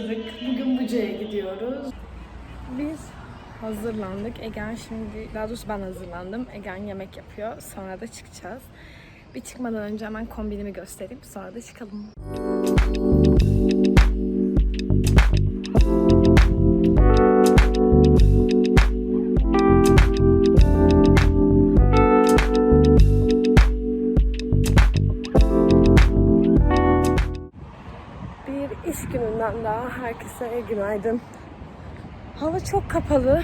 hazırlık. Bugün Buca'ya gidiyoruz. Biz hazırlandık. Egen şimdi, daha doğrusu ben hazırlandım. Egen yemek yapıyor. Sonra da çıkacağız. Bir çıkmadan önce hemen kombinimi göstereyim. Sonra da çıkalım. Bir iş gününden daha herkese günaydın. Hava çok kapalı.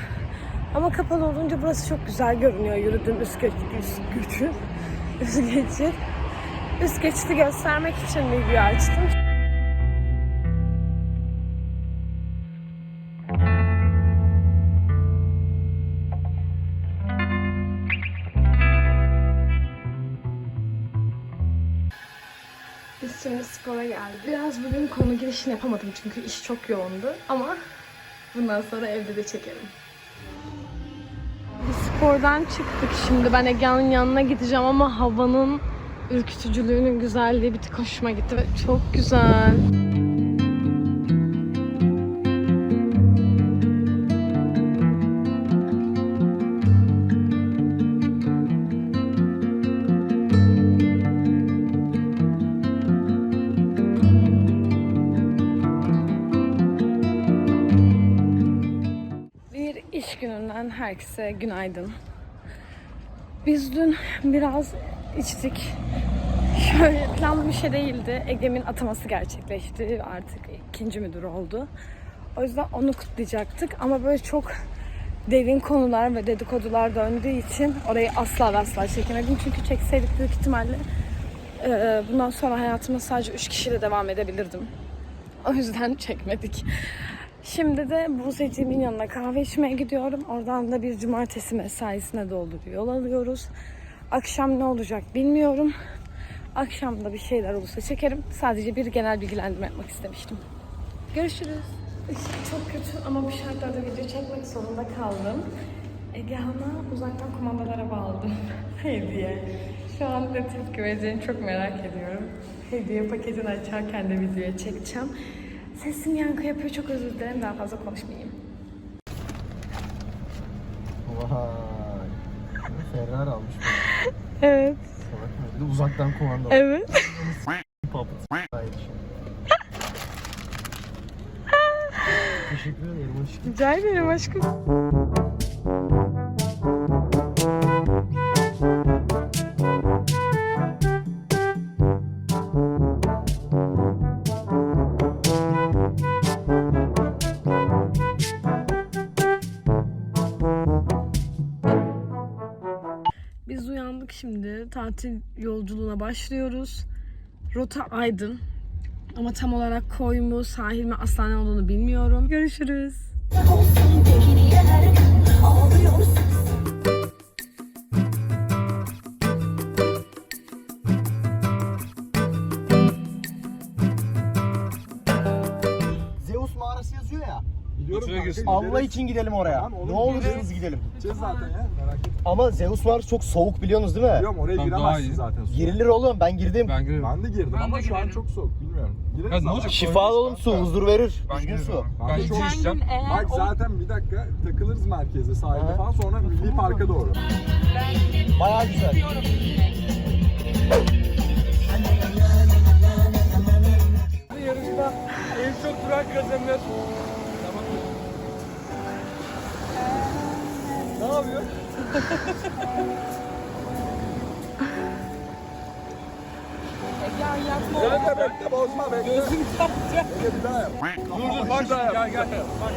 Ama kapalı olunca burası çok güzel görünüyor. Yürüdüğüm üst geçit, üst geçit, üst geçit. Üst geçiti göstermek için video açtım. Biz şimdi spora geldik. Biraz bugün konu girişini yapamadım çünkü iş çok yoğundu. Ama bundan sonra evde de çekerim. Biz spordan çıktık şimdi. Ben Ege'nin yanına gideceğim ama havanın ürkütücülüğünün güzelliği bir tık hoşuma gitti ve çok güzel. Herkese günaydın. Biz dün biraz içtik. Şöyle planlı bir şey değildi. Egem'in ataması gerçekleşti. Artık ikinci müdür oldu. O yüzden onu kutlayacaktık. Ama böyle çok derin konular ve dedikodular döndüğü için orayı asla ve asla çekemedim. Çünkü çekseydik büyük ihtimalle e, bundan sonra hayatıma sadece üç kişiyle devam edebilirdim. O yüzden çekmedik. Şimdi de Buse'cimin yanına kahve içmeye gidiyorum. Oradan da bir cumartesi mesaisine doğru yol alıyoruz. Akşam ne olacak bilmiyorum. Akşam da bir şeyler olursa çekerim. Sadece bir genel bilgilendirme yapmak istemiştim. Görüşürüz. Çok kötü ama bu şartlarda video çekmek zorunda kaldım. Egehan'a uzaktan kumandalara bağladım. Hediye. Şu an ne tepki vereceğini çok merak ediyorum. Hediye paketini açarken de videoya çekeceğim. Sesim yankı yapıyor çok özür dilerim daha fazla konuşmayayım. Vay. Ferrari almış. Evet. Salak mı? Bir de uzaktan kumanda. Evet. Puppet. Hayır. Teşekkür ederim aşkım. Rica ederim aşkım. Tatil yolculuğuna başlıyoruz. Rota Aydın. Ama tam olarak koy mu, sahil mi, asla ne olduğunu bilmiyorum. Görüşürüz. Zeus ya. Biliyorum kanka, Allah gideriz. için gidelim oraya. Tamam, olur, ne olursunuz gidelim. Gideceğiz zaten ya merak etme. Ama Zeus mağarası çok soğuk biliyorsunuz değil mi? Biliyorum oraya Tamam, daha giremezsin iyi. zaten. su. Girilir oğlum ben girdim. Ben girerim. Ben de girdim Ben ama de şu an girerim. çok soğuk bilmiyorum. Gireriz Ya ne ama. olacak? Şifalı oğlum su huzur verir. Ben Düzgün girerim. su. Ben çok gideceğim. Bak zaten bir dakika takılırız merkeze sahilde falan sonra Milli Park'a doğru. Bayağı güzel. Bekle bekle bozma bekle. Gözünü kapatacak. Bekle bir daha yap. Dur dur bak gel gel. Bak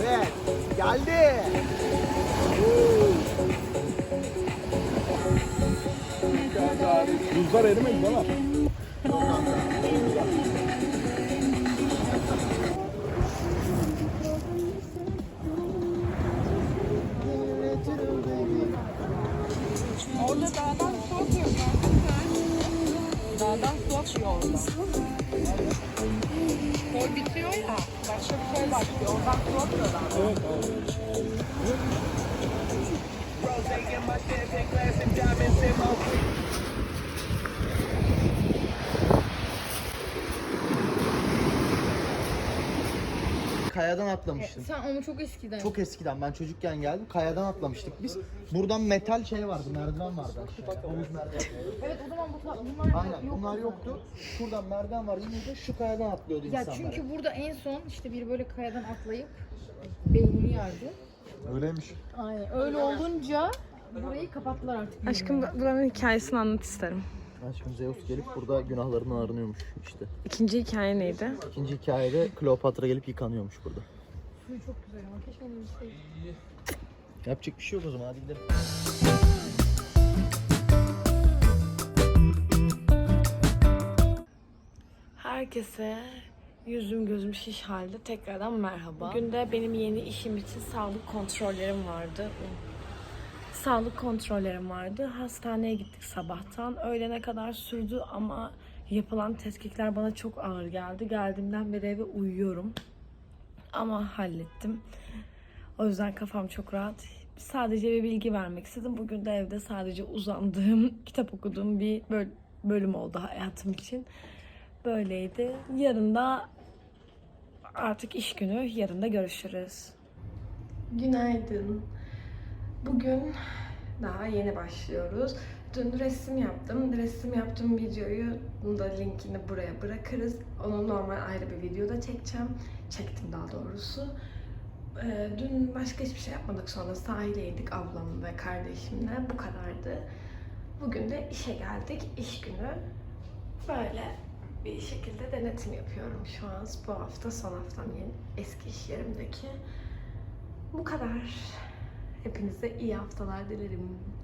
Evet. Geldi. Buzlar erimedi değil mi? Su akıyor orada. Koy bitiyor ya. Başka bir şey başlıyor. Oradan su akıyor dağdan. Kayadan atlamıştım. Sen onu çok eskiden. Çok eskiden ben çocukken geldim. Kayadan atlamıştık biz. Buradan metal şey vardı, merdiven vardı aşağıya. Havuz merdiven. Evet o zaman bu bunlar Aynen yok. bunlar yoktu. Şuradan merdiven var yine de şu kayadan atlıyordu Ya insanlar. çünkü burada en son işte biri böyle kayadan atlayıp beynini yardı. Öyleymiş. Aynen. Öyle olunca burayı kapattılar artık. Aşkım bu- buranın hikayesini anlat isterim. Aşkım Zeus gelip burada günahlarından arınıyormuş işte. İkinci hikaye neydi? İkinci hikayede Kleopatra gelip yıkanıyormuş burada. Suyu çok güzel ama keşke onu bilseydim. Yapacak bir şey yok o zaman hadi gidelim. Herkese yüzüm gözüm şiş halde tekrardan merhaba. Bugün de benim yeni işim için sağlık kontrollerim vardı. Sağlık kontrollerim vardı. Hastaneye gittik sabahtan. Öğlene kadar sürdü ama yapılan tetkikler bana çok ağır geldi. Geldiğimden beri eve uyuyorum. Ama hallettim. O yüzden kafam çok rahat. Sadece bir bilgi vermek istedim. Bugün de evde sadece uzandığım, kitap okuduğum bir böl- bölüm oldu hayatım için. Böyleydi. Yarın da artık iş günü. Yarın da görüşürüz. Günaydın. Bugün daha yeni başlıyoruz. Dün resim yaptım. Resim yaptığım videoyu da linkini buraya bırakırız. Onu normal ayrı bir videoda çekeceğim. Çektim daha doğrusu. Ee, dün başka hiçbir şey yapmadık sonra sahildeydik ablam ve kardeşimle. Bu kadardı. Bugün de işe geldik. İş günü. Böyle bir şekilde denetim yapıyorum şu an. Bu hafta son haftam yeni eski iş yerimdeki. Bu kadar. Hepinize iyi haftalar dilerim.